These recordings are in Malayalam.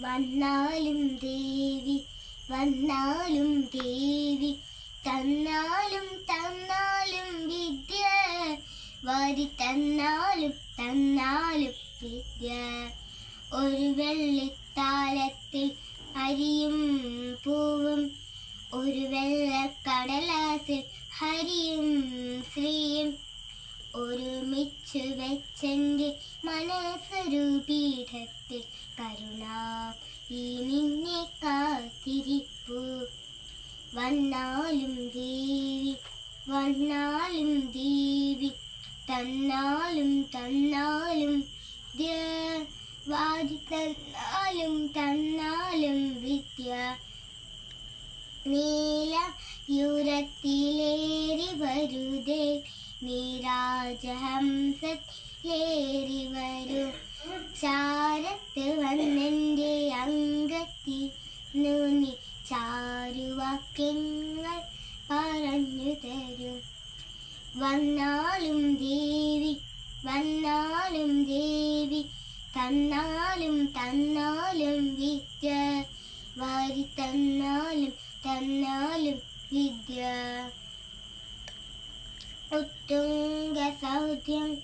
വന്നാലും ദേവി വന്നാലും ദേവി തന്നാലും തന്നാലും വിദ്യ. വരി തന്നാലും തന്നാലും വിദ്യ. ഒരു വെള്ളിത്താലത്തിൽ അരിയും പൂവും ഒരു വെള്ള വെള്ളക്കടലാസിൽ ഹരിയും ഒരുമിച്ചു വെച്ചെങ്കിൽ മനസ്സൊരു പീഠത്തിൽ. കരുണ ഈ നിന്നെ കാത്തിരിപ്പു. വന്നാലും ദേവി വന്നാലും ദേവി. തന്നാലും തന്നാലും വാതി തന്നാലും തന്നാലും വിദ്യ. നീല യുരത്തിലേറി വരുതേ നീരാജഹംസത്തിലേറി വരൂ. ചാരത്ത് വന്നെന്റെ അംഗത്തിൽ നൂനി ചാരുവാക്യങ്ങൾ പറഞ്ഞു തരൂ. വന്നാലും ദേവി വന്നാലും ദേവി തന്നാലും തന്നാലും വിദ്യ. വാരി തന്നാലും തന്നാലും വിദ്യ. ഉത്തുംഗ സൗദ്യം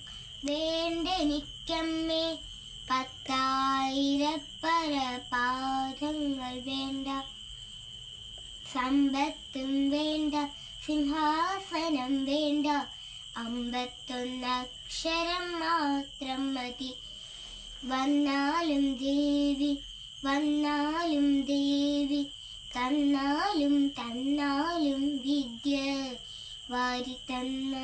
വേണ്ടെനിക്കമ്മേ പത്തായിരപ്പര പാദങ്ങൾ വേണ്ട. സമ്പത്തും വേണ്ട സിംഹാസനം വേണ്ട. അമ്പത്തൊന്നക്ഷരം മാത്രം മതി. വന്നാലും ദേവി വന്നാലും ദേവി. തന്നാലും തന്നാലും വിദ്യ. വാരി തന്നാലും